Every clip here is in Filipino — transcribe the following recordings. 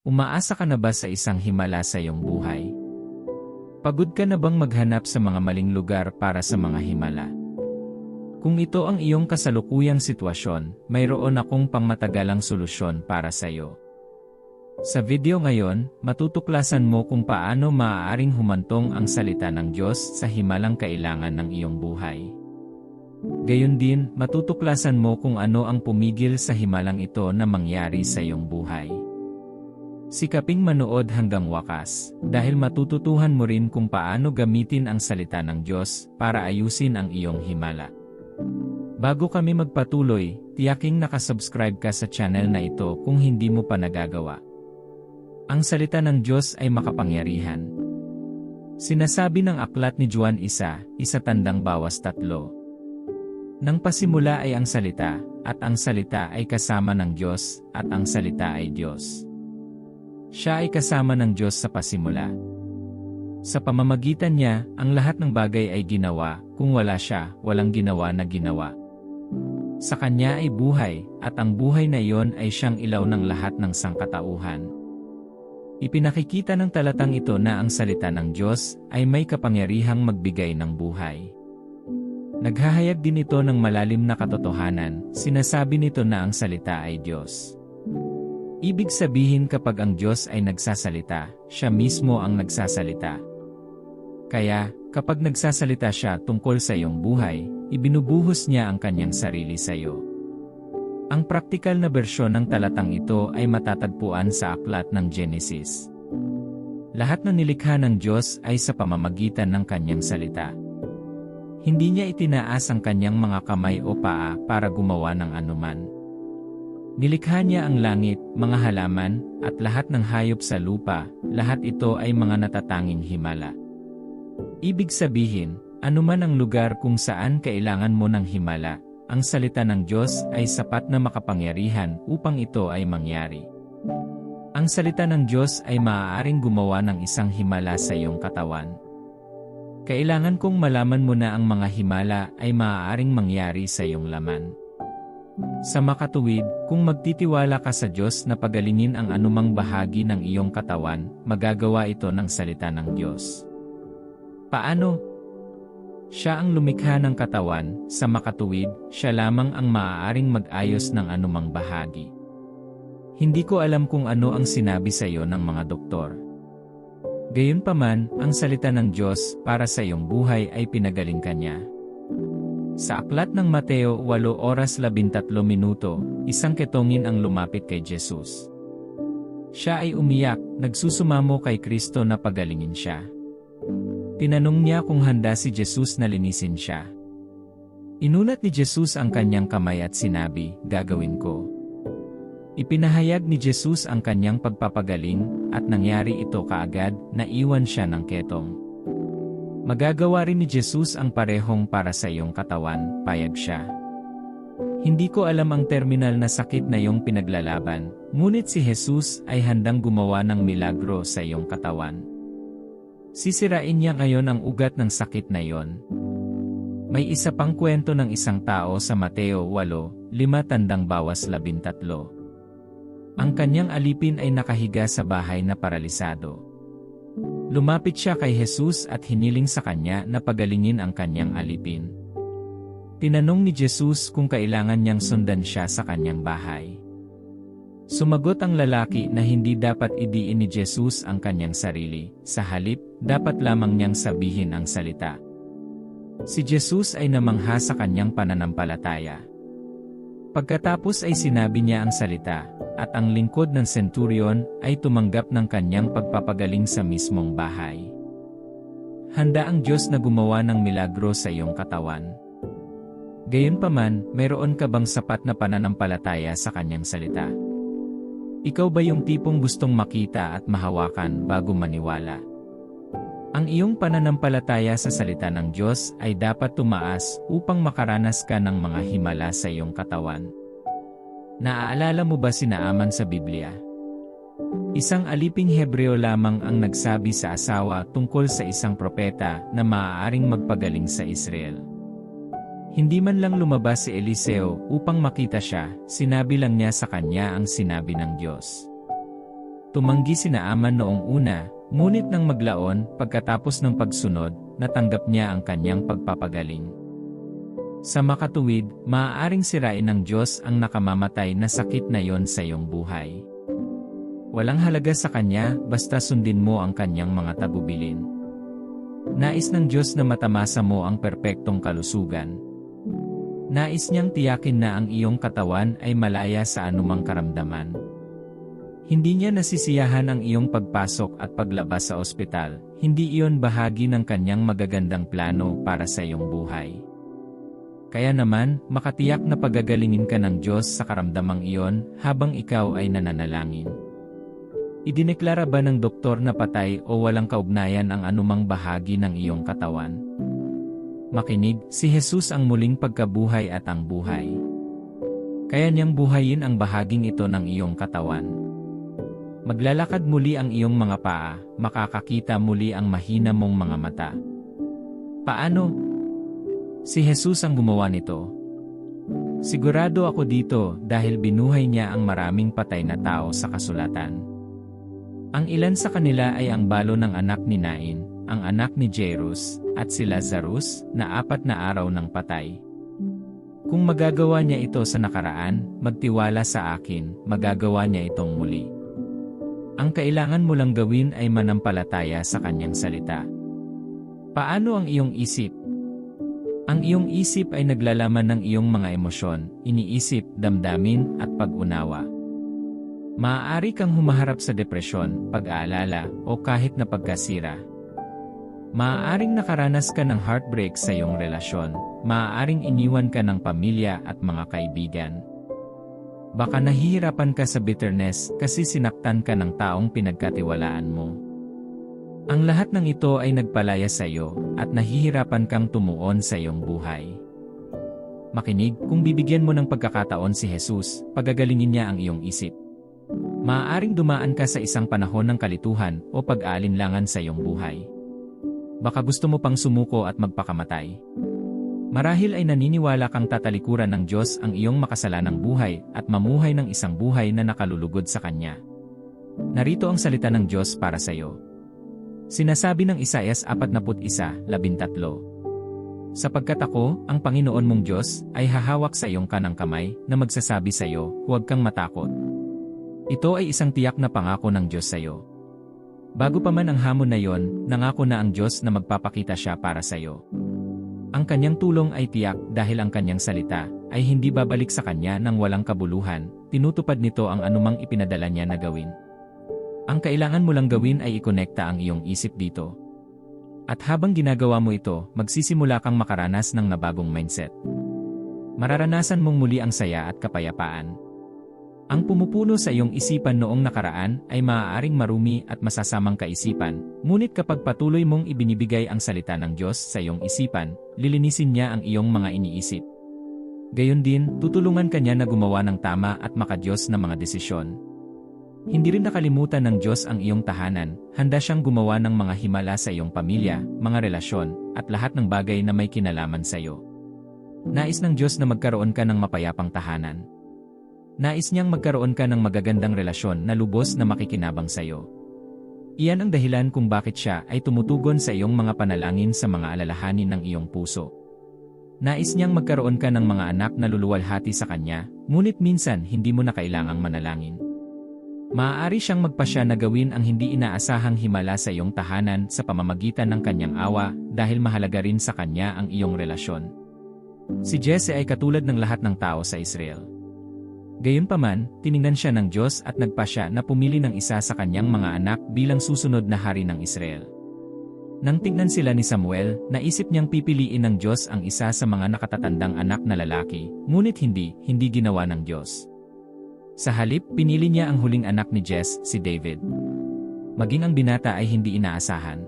Umaasa ka na ba sa isang himala sa iyong buhay? Pagod ka na bang maghanap sa mga maling lugar para sa mga himala? Kung ito ang iyong kasalukuyang sitwasyon, mayroon akong pangmatagalang solusyon para sa iyo. Sa video ngayon, matutuklasan mo kung paano maaaring humantong ang salita ng Diyos sa himalang kailangan ng iyong buhay. Gayon din, matutuklasan mo kung ano ang pumigil sa himalang ito na mangyari sa iyong buhay. Sikaping manood hanggang wakas, dahil matututuhan mo rin kung paano gamitin ang salita ng Diyos para ayusin ang iyong himala. Bago kami magpatuloy, tiyaking nakasubscribe ka sa channel na ito kung hindi mo pa nagagawa. Ang salita ng Diyos ay makapangyarihan. Sinasabi ng aklat ni Juan isa, isa tandang bawas tatlo. Nang pasimula ay ang salita, at ang salita ay kasama ng Diyos, at ang salita ay Diyos. Siya ay kasama ng Diyos sa pasimula. Sa pamamagitan niya, ang lahat ng bagay ay ginawa, kung wala siya, walang ginawa na ginawa. Sa kanya ay buhay, at ang buhay na iyon ay siyang ilaw ng lahat ng sangkatauhan. Ipinakikita ng talatang ito na ang salita ng Diyos ay may kapangyarihang magbigay ng buhay. Naghahayag din ito ng malalim na katotohanan, sinasabi nito na ang salita ay Diyos. Ibig sabihin kapag ang Diyos ay nagsasalita, siya mismo ang nagsasalita. Kaya, kapag nagsasalita siya tungkol sa iyong buhay, ibinubuhos niya ang kanyang sarili sa iyo. Ang praktikal na bersyon ng talatang ito ay matatagpuan sa aklat ng Genesis. Lahat ng nilikha ng Diyos ay sa pamamagitan ng kanyang salita. Hindi niya itinaas ang kanyang mga kamay o paa para gumawa ng anuman. Nilikha niya ang langit, mga halaman, at lahat ng hayop sa lupa, lahat ito ay mga natatanging himala. Ibig sabihin, anuman ang lugar kung saan kailangan mo ng himala, ang salita ng Diyos ay sapat na makapangyarihan upang ito ay mangyari. Ang salita ng Diyos ay maaaring gumawa ng isang himala sa iyong katawan. Kailangan kong malaman mo na ang mga himala ay maaaring mangyari sa iyong laman. Sa makatuwid, kung magtitiwala ka sa Diyos na pagalingin ang anumang bahagi ng iyong katawan, magagawa ito ng salita ng Diyos. Paano? Siya ang lumikha ng katawan, sa makatuwid, siya lamang ang maaaring mag-ayos ng anumang bahagi. Hindi ko alam kung ano ang sinabi sa iyo ng mga doktor. Gayunpaman, ang salita ng Diyos para sa iyong buhay ay pinagaling kanya. Sa aklat ng Mateo 8 oras 13 minuto, isang ketongin ang lumapit kay Jesus. Siya ay umiyak, nagsusumamo kay Kristo na pagalingin siya. Tinanong niya kung handa si Jesus na linisin siya. Inulat ni Jesus ang kanyang kamay at sinabi, gagawin ko. Ipinahayag ni Jesus ang kanyang pagpapagaling, at nangyari ito kaagad, na iwan siya ng ketong. Magagawa rin ni Jesus ang parehong para sa iyong katawan, payag siya. Hindi ko alam ang terminal na sakit na iyong pinaglalaban, ngunit si Jesus ay handang gumawa ng milagro sa iyong katawan. Sisirain niya ngayon ang ugat ng sakit na iyon. May isa pang kwento ng isang tao sa Mateo 8, lima tandang bawas labintatlo. Ang kanyang alipin ay nakahiga sa bahay na paralisado. Lumapit siya kay Jesus at hiniling sa kanya na pagalingin ang kanyang alipin. Tinanong ni Jesus kung kailangan niyang sundan siya sa kanyang bahay. Sumagot ang lalaki na hindi dapat idiin ni Jesus ang kanyang sarili, sa halip, dapat lamang niyang sabihin ang salita. Si Jesus ay namangha sa kanyang pananampalataya. Pagkatapos ay sinabi niya ang salita, at ang lingkod ng centurion ay tumanggap ng kanyang pagpapagaling sa mismong bahay. Handa ang Diyos na gumawa ng milagro sa iyong katawan. Gayunpaman, mayroon ka bang sapat na pananampalataya sa kanyang salita? Ikaw ba yung tipong gustong makita at mahawakan bago maniwala? Ang iyong pananampalataya sa salita ng Diyos ay dapat tumaas upang makaranas ka ng mga himala sa iyong katawan. Naaalala mo ba si Naaman sa Biblia? Isang aliping Hebreo lamang ang nagsabi sa asawa tungkol sa isang propeta na maaaring magpagaling sa Israel. Hindi man lang lumabas si Eliseo upang makita siya, sinabi lang niya sa kanya ang sinabi ng Diyos. Tumanggi si Naaman noong una, ngunit nang maglaon, pagkatapos ng pagsunod, natanggap niya ang kanyang pagpapagaling. Sa makatuwid, maaaring sirain ng Diyos ang nakamamatay na sakit na yon sa iyong buhay. Walang halaga sa Kanya, basta sundin mo ang Kanyang mga tagubilin. Nais ng Diyos na matamasa mo ang perpektong kalusugan. Nais niyang tiyakin na ang iyong katawan ay malaya sa anumang karamdaman. Hindi niya nasisiyahan ang iyong pagpasok at paglabas sa ospital, hindi iyon bahagi ng kanyang magagandang plano para sa iyong buhay. Kaya naman, makatiyak na pagagalingin ka ng Diyos sa karamdamang iyon habang ikaw ay nananalangin. Idineklara ba ng doktor na patay o walang kaugnayan ang anumang bahagi ng iyong katawan? Makinig, si Jesus ang muling pagkabuhay at ang buhay. Kaya niyang buhayin ang bahaging ito ng iyong katawan. Maglalakad muli ang iyong mga paa, makakakita muli ang mahina mong mga mata. Paano? Si Jesus ang gumawa nito. Sigurado ako dito dahil binuhay niya ang maraming patay na tao sa kasulatan. Ang ilan sa kanila ay ang balo ng anak ni Nain, ang anak ni Jairus, at si Lazarus, na apat na araw ng patay. Kung magagawa niya ito sa nakaraan, magtiwala sa akin, magagawa niya itong muli. Ang kailangan mo lang gawin ay manampalataya sa kanyang salita. Paano ang iyong isip? Ang iyong isip ay naglalaman ng iyong mga emosyon, iniisip, damdamin, at pag-unawa. Maaari kang humaharap sa depresyon, pag-aalala, o kahit na pagkasira. Maaaring nakaranas ka ng heartbreak sa iyong relasyon, maaaring iniwan ka ng pamilya at mga kaibigan. Baka nahihirapan ka sa bitterness kasi sinaktan ka ng taong pinagkatiwalaan mo. Ang lahat ng ito ay nagpalaya sa iyo at nahihirapan kang tumuon sa iyong buhay. Makinig, kung bibigyan mo ng pagkakataon si Jesus, pagagalingin niya ang iyong isip. Maaaring dumaan ka sa isang panahon ng kalituhan o pag-aalinlangan sa iyong buhay. Baka gusto mo pang sumuko at magpakamatay. Marahil ay naniniwala kang tatalikuran ng Diyos ang iyong makasalanang buhay at mamuhay ng isang buhay na nakalulugod sa Kanya. Narito ang salita ng Diyos para sa iyo. Sinasabi ng Isayas 41:13, Sapagkat ako, ang Panginoon mong Diyos, ay hahawak sa iyong kanang kamay na magsasabi sa iyo, huwag kang matakot. Ito ay isang tiyak na pangako ng Diyos sa iyo. Bago pa man ang hamon na yon, nangako na ang Diyos na magpapakita siya para sa iyo. Ang kanyang tulong ay tiyak dahil ang kanyang salita ay hindi babalik sa kanya nang walang kabuluhan, tinutupad nito ang anumang ipinadala niya na gawin. Ang kailangan mo lang gawin ay ikonekta ang iyong isip dito. At habang ginagawa mo ito, magsisimula kang makaranas ng nabagong mindset. Mararanasan mong muli ang saya at kapayapaan, ang pumupuno sa iyong isipan noong nakaraan ay maaaring marumi at masasamang kaisipan, ngunit kapag patuloy mong ibinibigay ang salita ng Diyos sa iyong isipan, lilinisin niya ang iyong mga iniisip. Gayon din, tutulungan ka niya na gumawa ng tama at makadiyos na mga desisyon. Hindi rin nakalimutan ng Diyos ang iyong tahanan, handa siyang gumawa ng mga himala sa iyong pamilya, mga relasyon, at lahat ng bagay na may kinalaman sa iyo. Nais ng Diyos na magkaroon ka ng mapayapang tahanan. Nais niyang magkaroon ka ng magagandang relasyon na lubos na makikinabang sa iyo. Iyan ang dahilan kung bakit siya ay tumutugon sa iyong mga panalangin sa mga alalahanin ng iyong puso. Nais niyang magkaroon ka ng mga anak na luluwalhati sa kanya, ngunit minsan hindi mo na kailangang manalangin. Maaari siyang magpasya na gawin ang hindi inaasahang himala sa iyong tahanan sa pamamagitan ng kanyang awa dahil mahalaga rin sa kanya ang iyong relasyon. Si Jesse ay katulad ng lahat ng tao sa Israel. Gayunpaman, tiningnan siya ng Diyos at nagpasya na pumili ng isa sa kanyang mga anak bilang susunod na hari ng Israel. Nang tignan sila ni Samuel, naisip niyang pipiliin ng Diyos ang isa sa mga nakatatandang anak na lalaki, ngunit hindi, hindi ginawa ng Diyos. Sa halip, pinili niya ang huling anak ni Jess, si David. Maging ang binata ay hindi inaasahan.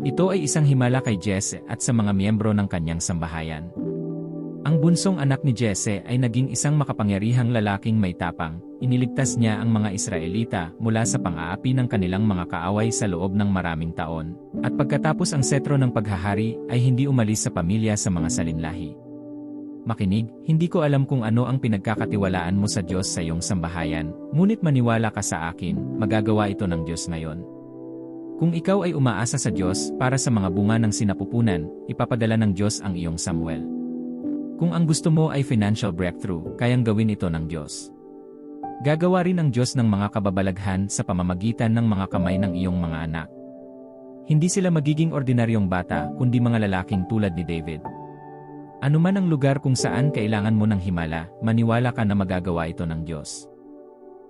Ito ay isang himala kay Jesse at sa mga miyembro ng kanyang sambahayan. Ang bunsong anak ni Jesse ay naging isang makapangyarihang lalaking may tapang, iniligtas niya ang mga Israelita mula sa pang-aapi ng kanilang mga kaaway sa loob ng maraming taon, at pagkatapos ang setro ng paghahari ay hindi umalis sa pamilya sa mga salinlahi. Makinig, hindi ko alam kung ano ang pinagkakatiwalaan mo sa Diyos sa iyong sambahayan, ngunit maniwala ka sa akin, magagawa ito ng Diyos ngayon. Kung ikaw ay umaasa sa Diyos para sa mga bunga ng sinapupunan, ipapadala ng Diyos ang iyong Samuel. Kung ang gusto mo ay financial breakthrough, kayang gawin ito ng Diyos. Gagawa rin ang Diyos ng mga kababalaghan sa pamamagitan ng mga kamay ng iyong mga anak. Hindi sila magiging ordinaryong bata kundi mga lalaking tulad ni David. Ano man ang lugar kung saan kailangan mo ng himala, maniwala ka na magagawa ito ng Diyos.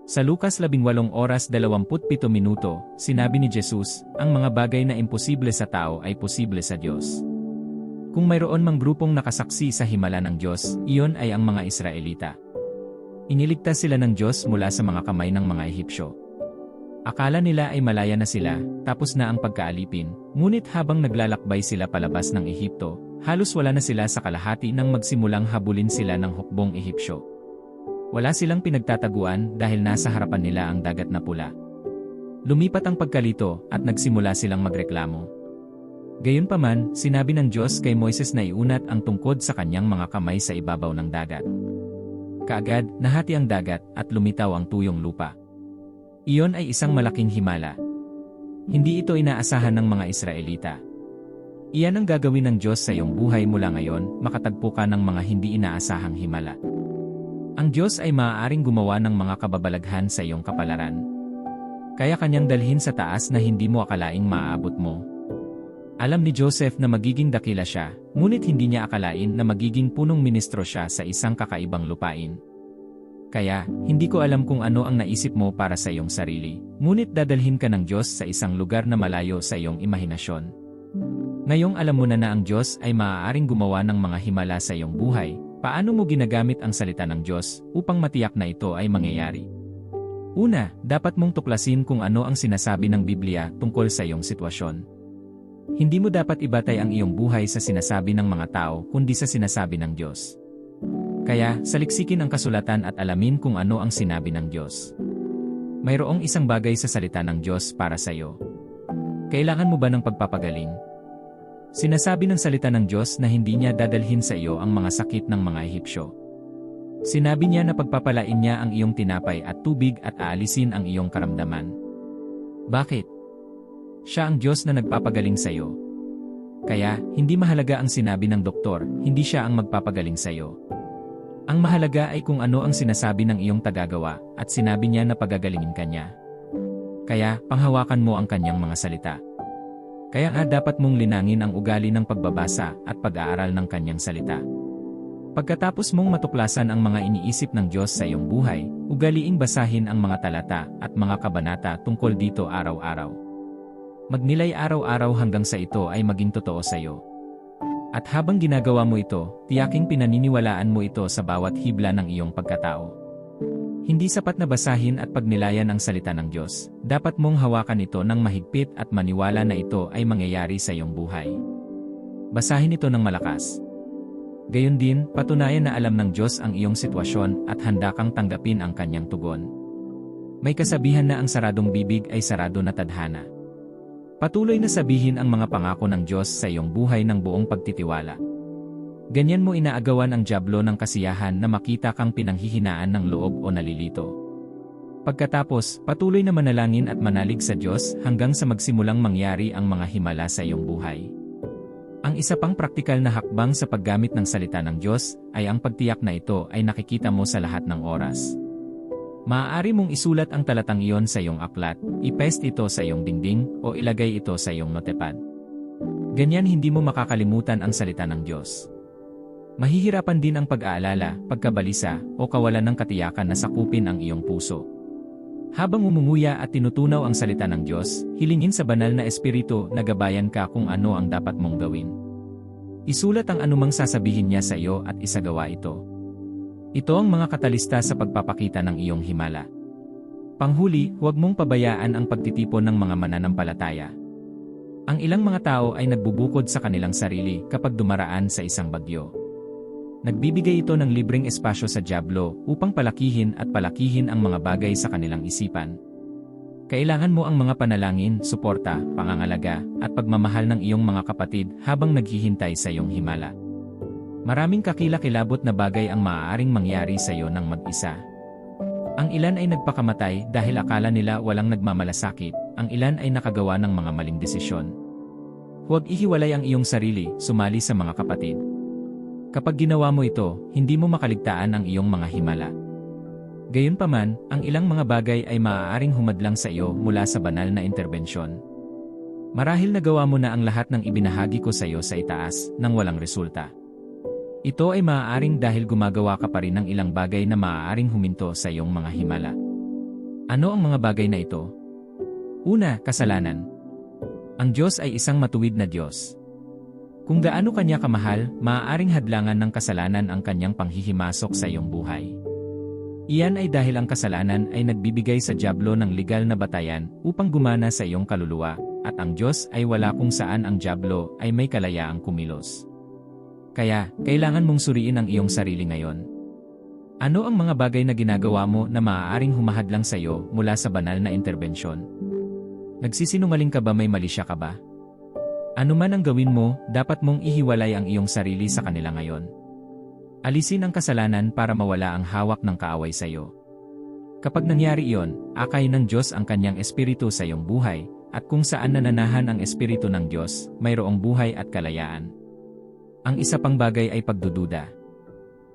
Sa Lukas 18 oras 27 minuto, sinabi ni Jesus, ang mga bagay na imposible sa tao ay posible sa Diyos. Kung mayroon mang grupong nakasaksi sa himala ng Diyos, iyon ay ang mga Israelita. Iniligtas sila ng Diyos mula sa mga kamay ng mga Ehipsyo. Akala nila ay malaya na sila, tapos na ang pagkaalipin, ngunit habang naglalakbay sila palabas ng Ehipto, Halos wala na sila sa kalahati nang magsimulang habulin sila ng hukbong Ehipsyo. Wala silang pinagtataguan dahil nasa harapan nila ang dagat na pula. Lumipat ang pagkalito at nagsimula silang magreklamo. Gayunpaman, sinabi ng Diyos kay Moises na iunat ang tungkod sa kanyang mga kamay sa ibabaw ng dagat. Kaagad, nahati ang dagat at lumitaw ang tuyong lupa. Iyon ay isang malaking himala. Hindi ito inaasahan ng mga Israelita. Iyan ang gagawin ng Diyos sa iyong buhay mula ngayon, makatagpo ka ng mga hindi inaasahang himala. Ang Diyos ay maaaring gumawa ng mga kababalaghan sa iyong kapalaran. Kaya kanyang dalhin sa taas na hindi mo akalaing maaabot mo. Alam ni Joseph na magiging dakila siya, ngunit hindi niya akalain na magiging punong ministro siya sa isang kakaibang lupain. Kaya, hindi ko alam kung ano ang naisip mo para sa iyong sarili, ngunit dadalhin ka ng Diyos sa isang lugar na malayo sa iyong imahinasyon. Ngayong alam mo na na ang Diyos ay maaaring gumawa ng mga himala sa iyong buhay, paano mo ginagamit ang salita ng Diyos upang matiyak na ito ay mangyayari? Una, dapat mong tuklasin kung ano ang sinasabi ng Biblia tungkol sa iyong sitwasyon. Hindi mo dapat ibatay ang iyong buhay sa sinasabi ng mga tao kundi sa sinasabi ng Diyos. Kaya, saliksikin ang kasulatan at alamin kung ano ang sinabi ng Diyos. Mayroong isang bagay sa salita ng Diyos para sa iyo. Kailangan mo ba ng pagpapagaling? Sinasabi ng salita ng Diyos na hindi niya dadalhin sa iyo ang mga sakit ng mga Ehipsyo. Sinabi niya na pagpapalain niya ang iyong tinapay at tubig at aalisin ang iyong karamdaman. Bakit? Siya ang Diyos na nagpapagaling sa iyo. Kaya, hindi mahalaga ang sinabi ng doktor, hindi siya ang magpapagaling sa iyo. Ang mahalaga ay kung ano ang sinasabi ng iyong tagagawa, at sinabi niya na pagagalingin ka niya. Kaya, panghawakan mo ang kanyang mga salita. Kaya nga dapat mong linangin ang ugali ng pagbabasa at pag-aaral ng kanyang salita. Pagkatapos mong matuklasan ang mga iniisip ng Diyos sa iyong buhay, ugaliing basahin ang mga talata at mga kabanata tungkol dito araw-araw. Magnilay araw-araw hanggang sa ito ay maging totoo sa iyo. At habang ginagawa mo ito, tiyaking pinaniniwalaan mo ito sa bawat hibla ng iyong pagkatao. Hindi sapat na basahin at pagnilayan ang salita ng Diyos, dapat mong hawakan ito ng mahigpit at maniwala na ito ay mangyayari sa iyong buhay. Basahin ito ng malakas. Gayon din, patunayan na alam ng Diyos ang iyong sitwasyon at handa kang tanggapin ang kanyang tugon. May kasabihan na ang saradong bibig ay sarado na tadhana. Patuloy na sabihin ang mga pangako ng Diyos sa iyong buhay ng buong pagtitiwala. Ganyan mo inaagawan ang jablo ng kasiyahan na makita kang pinanghihinaan ng loob o nalilito. Pagkatapos, patuloy na manalangin at manalig sa Diyos hanggang sa magsimulang mangyari ang mga himala sa iyong buhay. Ang isa pang praktikal na hakbang sa paggamit ng salita ng Diyos ay ang pagtiyak na ito ay nakikita mo sa lahat ng oras. Maaari mong isulat ang talatang iyon sa iyong aklat, ipest ito sa iyong dingding, o ilagay ito sa iyong notepad. Ganyan hindi mo makakalimutan ang salita ng Diyos. Mahihirapan din ang pag-aalala, pagkabalisa, o kawalan ng katiyakan na sakupin ang iyong puso. Habang umunguya at tinutunaw ang salita ng Diyos, hilingin sa banal na espiritu na gabayan ka kung ano ang dapat mong gawin. Isulat ang anumang sasabihin niya sa iyo at isagawa ito. Ito ang mga katalista sa pagpapakita ng iyong himala. Panghuli, huwag mong pabayaan ang pagtitipon ng mga mananampalataya. Ang ilang mga tao ay nagbubukod sa kanilang sarili kapag dumaraan sa isang bagyo. Nagbibigay ito ng libreng espasyo sa Diablo upang palakihin at palakihin ang mga bagay sa kanilang isipan. Kailangan mo ang mga panalangin, suporta, pangangalaga, at pagmamahal ng iyong mga kapatid habang naghihintay sa iyong himala. Maraming kakilakilabot na bagay ang maaaring mangyari sa iyo ng mag-isa. Ang ilan ay nagpakamatay dahil akala nila walang nagmamalasakit, ang ilan ay nakagawa ng mga maling desisyon. Huwag ihiwalay ang iyong sarili, sumali sa mga kapatid. Kapag ginawa mo ito, hindi mo makaligtaan ang iyong mga himala. Gayunpaman, ang ilang mga bagay ay maaaring humadlang sa iyo mula sa banal na interbensyon. Marahil nagawa mo na ang lahat ng ibinahagi ko sa iyo sa itaas, nang walang resulta. Ito ay maaaring dahil gumagawa ka pa rin ng ilang bagay na maaaring huminto sa iyong mga himala. Ano ang mga bagay na ito? Una, kasalanan. Ang Diyos ay isang matuwid na Diyos. Kung gaano kanya kamahal, maaaring hadlangan ng kasalanan ang kanyang panghihimasok sa iyong buhay. Iyan ay dahil ang kasalanan ay nagbibigay sa Diablo ng legal na batayan upang gumana sa iyong kaluluwa, at ang Diyos ay wala kung saan ang Diablo ay may kalayaang kumilos. Kaya, kailangan mong suriin ang iyong sarili ngayon. Ano ang mga bagay na ginagawa mo na maaaring humahadlang sa iyo mula sa banal na interbensyon? Nagsisinungaling ka ba may mali siya ka ba? Ano man ang gawin mo, dapat mong ihiwalay ang iyong sarili sa kanila ngayon. Alisin ang kasalanan para mawala ang hawak ng kaaway sa iyo. Kapag nangyari iyon, akay ng Diyos ang kanyang espiritu sa iyong buhay, at kung saan nananahan ang espiritu ng Diyos, mayroong buhay at kalayaan. Ang isa pang bagay ay pagdududa.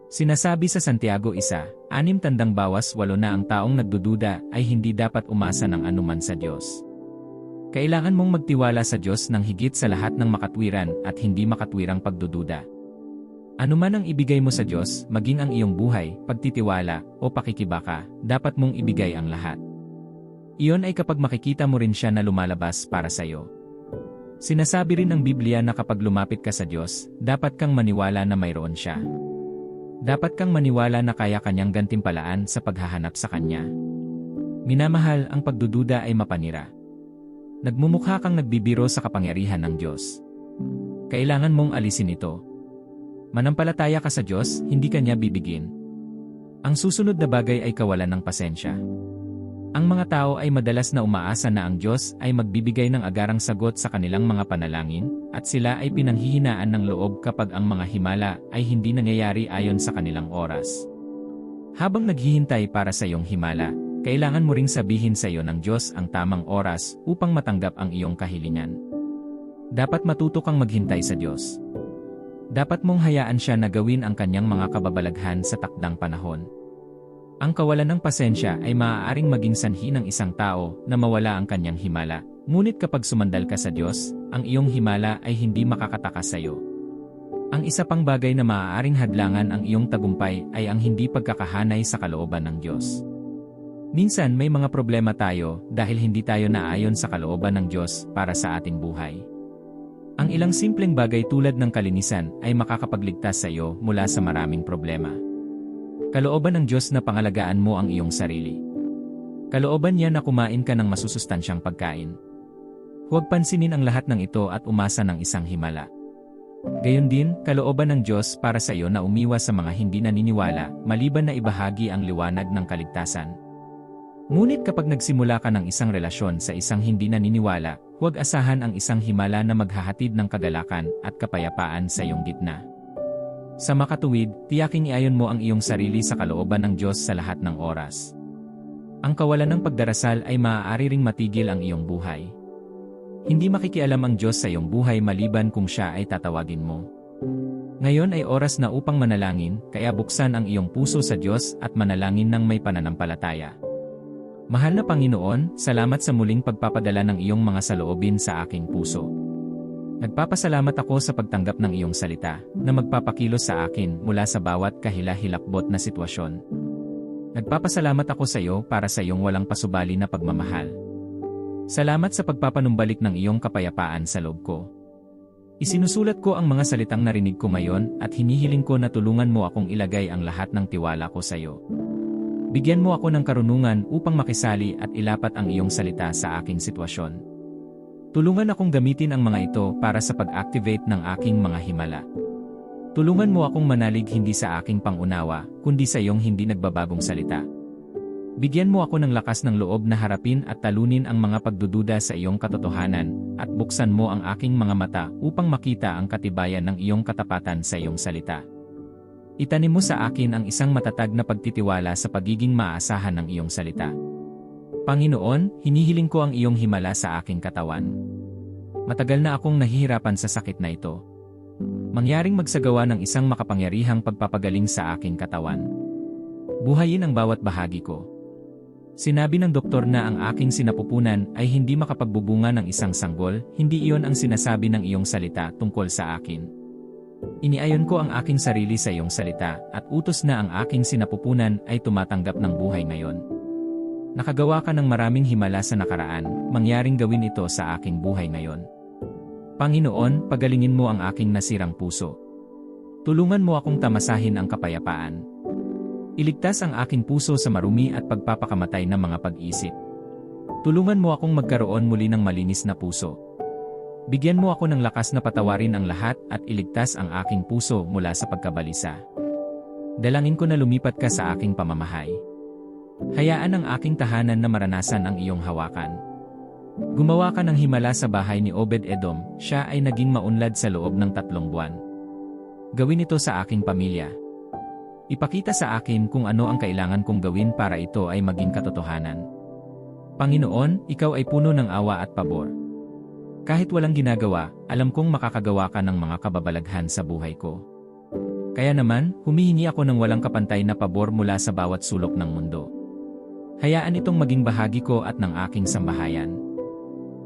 Sinasabi sa Santiago 1, anim tandang bawas walo na ang taong nagdududa ay hindi dapat umasa ng anuman sa Diyos. Kailangan mong magtiwala sa Diyos ng higit sa lahat ng makatwiran at hindi makatwirang pagdududa. Ano man ang ibigay mo sa Diyos, maging ang iyong buhay, pagtitiwala, o pakikibaka, dapat mong ibigay ang lahat. Iyon ay kapag makikita mo rin siya na lumalabas para sa iyo. Sinasabi rin ng Biblia na kapag lumapit ka sa Diyos, dapat kang maniwala na mayroon siya. Dapat kang maniwala na kaya kanyang gantimpalaan sa paghahanap sa kanya. Minamahal, ang pagdududa ay mapanira. Nagmumukha kang nagbibiro sa kapangyarihan ng Diyos. Kailangan mong alisin ito. Manampalataya ka sa Diyos, hindi kanya bibigin. Ang susunod na bagay ay kawalan ng pasensya. Ang mga tao ay madalas na umaasa na ang Diyos ay magbibigay ng agarang sagot sa kanilang mga panalangin, at sila ay pinanghihinaan ng loob kapag ang mga himala ay hindi nangyayari ayon sa kanilang oras. Habang naghihintay para sa iyong himala, kailangan mo ring sabihin sa iyo ng Diyos ang tamang oras upang matanggap ang iyong kahilingan. Dapat matuto kang maghintay sa Diyos. Dapat mong hayaan siya na gawin ang kanyang mga kababalaghan sa takdang panahon. Ang kawalan ng pasensya ay maaaring maging sanhi ng isang tao na mawala ang kanyang himala. Ngunit kapag sumandal ka sa Diyos, ang iyong himala ay hindi makakatakas sa iyo. Ang isa pang bagay na maaaring hadlangan ang iyong tagumpay ay ang hindi pagkakahanay sa kalooban ng Diyos. Minsan may mga problema tayo dahil hindi tayo naayon sa kalooban ng Diyos para sa ating buhay. Ang ilang simpleng bagay tulad ng kalinisan ay makakapagligtas sa iyo mula sa maraming problema. Kalooban ng Diyos na pangalagaan mo ang iyong sarili. Kalooban niya na kumain ka ng masusustansyang pagkain. Huwag pansinin ang lahat ng ito at umasa ng isang himala. Gayon din, kalooban ng Diyos para sa iyo na umiwas sa mga hindi naniniwala, maliban na ibahagi ang liwanag ng kaligtasan. Ngunit kapag nagsimula ka ng isang relasyon sa isang hindi naniniwala, huwag asahan ang isang himala na maghahatid ng kagalakan at kapayapaan sa iyong gitna. Sa makatuwid, tiyaking iayon mo ang iyong sarili sa kalooban ng Diyos sa lahat ng oras. Ang kawalan ng pagdarasal ay maaari ring matigil ang iyong buhay. Hindi makikialam ang Diyos sa iyong buhay maliban kung siya ay tatawagin mo. Ngayon ay oras na upang manalangin, kaya buksan ang iyong puso sa Diyos at manalangin ng may pananampalataya. Mahal na Panginoon, salamat sa muling pagpapadala ng iyong mga saloobin sa aking puso. Nagpapasalamat ako sa pagtanggap ng iyong salita, na magpapakilos sa akin mula sa bawat kahila-hilakbot na sitwasyon. Nagpapasalamat ako sa iyo para sa iyong walang pasubali na pagmamahal. Salamat sa pagpapanumbalik ng iyong kapayapaan sa loob ko. Isinusulat ko ang mga salitang narinig ko ngayon at hinihiling ko na tulungan mo akong ilagay ang lahat ng tiwala ko sa iyo. Bigyan mo ako ng karunungan upang makisali at ilapat ang iyong salita sa aking sitwasyon. Tulungan akong gamitin ang mga ito para sa pag-activate ng aking mga himala. Tulungan mo akong manalig hindi sa aking pangunawa, kundi sa iyong hindi nagbabagong salita. Bigyan mo ako ng lakas ng loob na harapin at talunin ang mga pagdududa sa iyong katotohanan, at buksan mo ang aking mga mata upang makita ang katibayan ng iyong katapatan sa iyong salita. Itanim mo sa akin ang isang matatag na pagtitiwala sa pagiging maaasahan ng iyong salita. Panginoon, hinihiling ko ang iyong himala sa aking katawan. Matagal na akong nahihirapan sa sakit na ito. Mangyaring magsagawa ng isang makapangyarihang pagpapagaling sa aking katawan. Buhayin ang bawat bahagi ko. Sinabi ng doktor na ang aking sinapupunan ay hindi makapagbubunga ng isang sanggol, hindi iyon ang sinasabi ng iyong salita tungkol sa akin. Iniayon ko ang aking sarili sa iyong salita at utos na ang aking sinapupunan ay tumatanggap ng buhay ngayon. Nakagawa ka ng maraming himala sa nakaraan, mangyaring gawin ito sa aking buhay ngayon. Panginoon, pagalingin mo ang aking nasirang puso. Tulungan mo akong tamasahin ang kapayapaan. Iligtas ang aking puso sa marumi at pagpapakamatay ng mga pag-isip. Tulungan mo akong magkaroon muli ng malinis na puso. Bigyan mo ako ng lakas na patawarin ang lahat at iligtas ang aking puso mula sa pagkabalisa. Dalangin ko na lumipat ka sa aking pamamahay. Hayaan ang aking tahanan na maranasan ang iyong hawakan. Gumawa ka ng himala sa bahay ni Obed Edom, siya ay naging maunlad sa loob ng tatlong buwan. Gawin ito sa aking pamilya. Ipakita sa akin kung ano ang kailangan kong gawin para ito ay maging katotohanan. Panginoon, ikaw ay puno ng awa at pabor. Kahit walang ginagawa, alam kong makakagawa ka ng mga kababalaghan sa buhay ko. Kaya naman, humihingi ako ng walang kapantay na pabor mula sa bawat sulok ng mundo. Hayaan itong maging bahagi ko at ng aking sambahayan.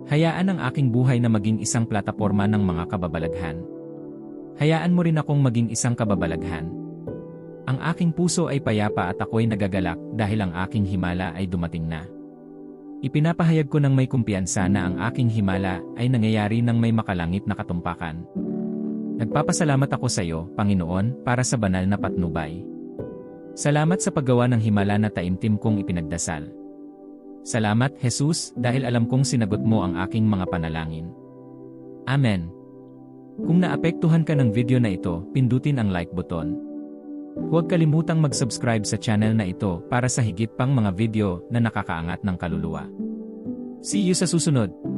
Hayaan ang aking buhay na maging isang plataporma ng mga kababalaghan. Hayaan mo rin akong maging isang kababalaghan. Ang aking puso ay payapa at ako'y nagagalak dahil ang aking himala ay dumating na. Ipinapahayag ko ng may kumpiyansa na ang aking himala ay nangyayari ng may makalangit na katumpakan. Nagpapasalamat ako sa iyo, Panginoon, para sa banal na patnubay. Salamat sa paggawa ng himala na taimtim kong ipinagdasal. Salamat, Jesus, dahil alam kong sinagot mo ang aking mga panalangin. Amen. Kung naapektuhan ka ng video na ito, pindutin ang like button. Huwag kalimutang mag-subscribe sa channel na ito para sa higit pang mga video na nakakaangat ng kaluluwa. See you sa susunod!